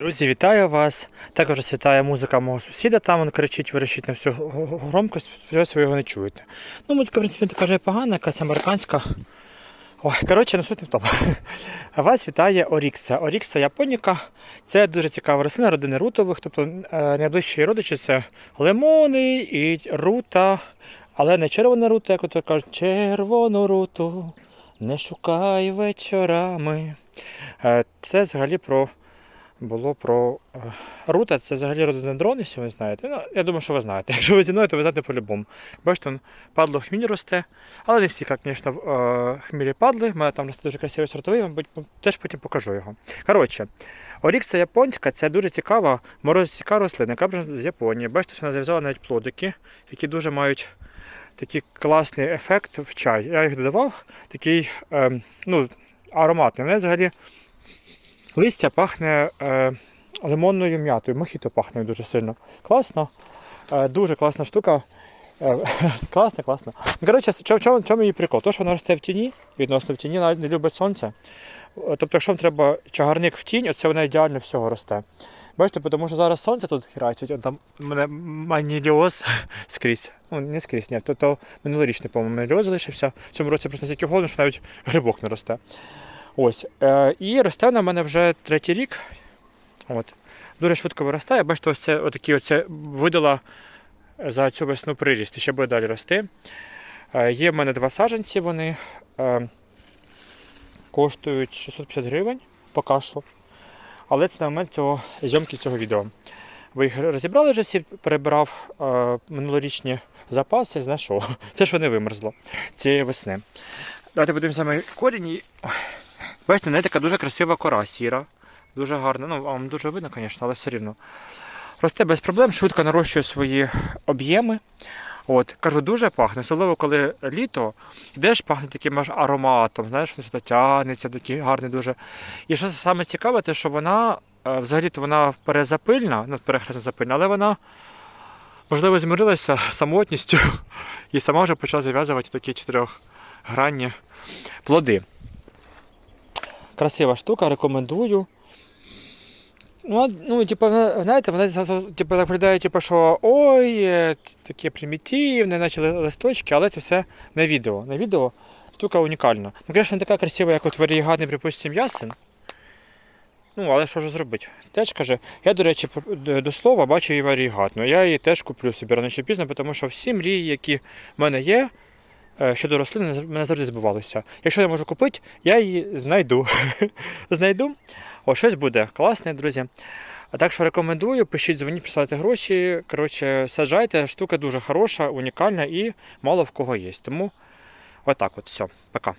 Друзі, вітаю вас. Також вітає музика мого сусіда, там він кричить, верещить на всю громкость, сподіваюся, ви його не чуєте. Ну, музика, в принципі, така ж погана, якась американська. Ой, коротше, не суть не в тому. Вас вітає Орікса. Орікса японіка. Це дуже цікава рослина родини рутових, тобто е, найближчі родичі це лимони і рута, але не червона рута, як ото кажуть, червону руту. Не шукай вечорами. Е, Це взагалі про було про е, рута. Це взагалі рододендрон, якщо ви знаєте. Ну, я думаю, що ви знаєте. Якщо ви зі мною, то ви знаєте по-любому. Бачите, падло хміль росте, але не всі, звісно, е, хмілі падли. У мене там росте дуже красивий сортовий, вам теж потім покажу його. Коротше, орікса японська це дуже цікава морозостійка рослина, яка вже з Японії. Бачите, вона зав'язала навіть плодики, які дуже мають такий класний ефект в чай. Я їх додавав, такий ем, ну, ароматний. Вони взагалі листя пахне е, лимонною м'ятою, мохіто пахне дуже сильно. Класно. Е, дуже класна штука. Е, класно. Ну, Коротше, в чому, чому, чому її прикол? То, що вона росте в тіні, відносно в тіні, навіть не любить сонце. Е, Тобто, якщо вам треба чагарник в тінь, оце вона ідеально всього росте. Бачите, тому що зараз сонце тут херачить, там мене маніліоз скрізь. Ну, не скрізь, ні, то, то минулорічний, по-моєму, маніліоз залишився. В цьому році просто настільки холодно, що навіть грибок не росте. Ось. Е, і росте в мене вже третій рік. От. Дуже швидко виростає. Бачите, ось це отакі оце видала за цю весну приріст. Ще буде далі рости. Е, є в мене два саджанці, вони е, коштують 650 гривень поки що. Але це на момент цього зйомки цього відео. Ви їх розібрали вже всі, перебирав минулорічні запаси, знайшов. Це що не вимерзло цієї весни. Давайте подивимося мій корінь. Бачите, не така дуже красива кора сіра. Дуже гарна. Ну, вам дуже видно, звісно, але все рівно. Росте без проблем, швидко нарощує свої об'єми. От, кажу, дуже пахне, особливо коли літо, йдеш, пахне таким аж ароматом, знаєш, воно тягнеться, такий гарний дуже. І що саме цікаве, те, що вона, е, взагалі-то вона перезапильна, ну, перехресно запильна, але вона, можливо, змирилася самотністю і сама вже почала зав'язувати такі чотирьохгранні плоди. Красива штука, рекомендую. Ну, ну, типу, знаєте, вона типу, виглядає, типу, що ой, е, таке примітивне, наче листочки, але це все на відео. На відео штука унікальна. Ну, звісно, не така красива, як от варігатний, припустимо, ясен. Ну, але що ж зробити? Теж каже, я, до речі, до слова бачу її варігатну. Я її теж куплю собі рано чи пізно, тому що всі мрії, які в мене є, щодо рослини, зав- мене завжди збивалося. Якщо я можу купити, я її знайду. знайду. О, щось буде класне, друзі. А так що рекомендую, пишіть, дзвоніть, присилайте гроші. Коротше, саджайте, штука дуже хороша, унікальна і мало в кого є. Тому отак от, все, пока.